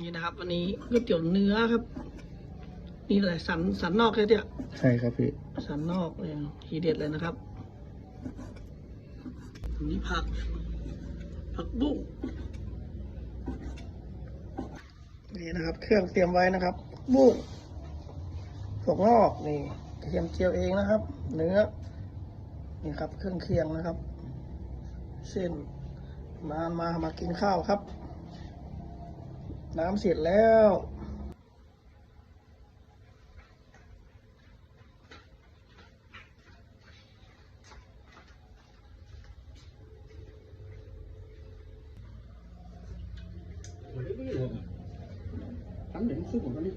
นี่นะครับวันนี้ก๋วยเตี๋ยวเนื้อครับ นี่อะไรสันสันนอกเลยเนี่ยใช่ครับพี่สันนอกเลยทีเด็ดเลยนะครับอันนี้ผัก ผักบุ้งนี่นะครับ เครื่องเตรียมไว้นะครับ บุ้งถั่วงอกนี่กระเทียมเจียวเองนะครับ เนื้อนี่ครับ เครื่องเคียงนะครับ เส้นมามามากินข้าวครับ น้ำเสร็จแล้ว Vậy mới được à? Tắm điểm suốt một cái đi.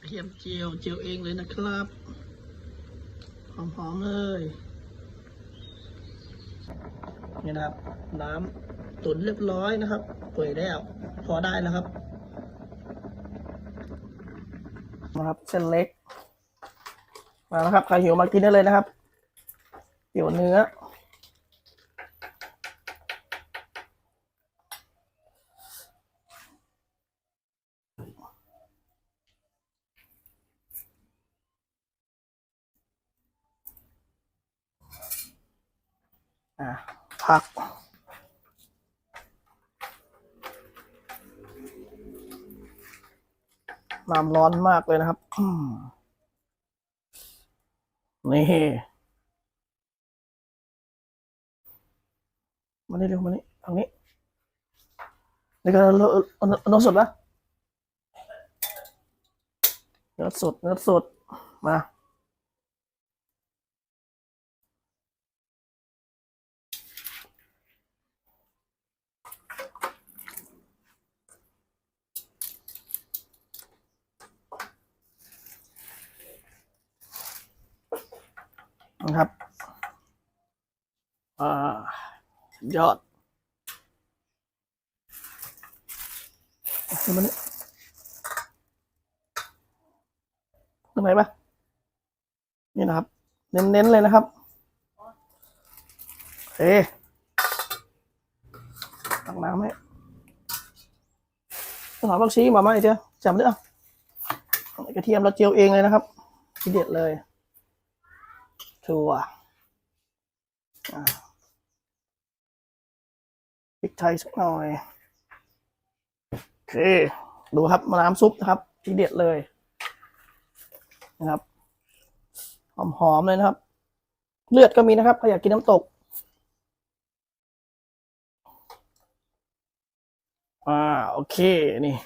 กระเทียมเจียวเจียวเองเลยนะครับ หอมๆเลยนี่นะครับ น้ำตุ๋นเรียบร้อยนะครับเปื่อยแล้ว พอได้แล้วครับนะครับเส้นเล็ก มาแล้วครับใครหิวมากินได้เลยนะครับเดี๋ยวเนื้อ อะผัก น้ำร้อนมากเลยนะครับ นี่มานี่เร็วมานี่ทางนี้นี่ก็เอาเอาเอาเนื้อสดนะเนื้อสดเนื้อสดมา นะครับอ่ายอดขึ้นมานี่ตรงไหนปะนี่นะครับ เน้น ๆ เลยนะครับโอเคตักน้ำให้ต้องหาบักชีมาไหมเจ้าจำได้อะกระเทียมเราเจียวเองเลยนะครับทีเด็ดเลย ถั่วพริกไทยสักหน่อย โอเค ดูครับมาน้ำซุปนะครับ ที่เด็ดเลย นะครับ หอมๆเลยนะครับ เลือดก็มีนะครับใครอยากกินน้ำตก อ่า โอเค นี่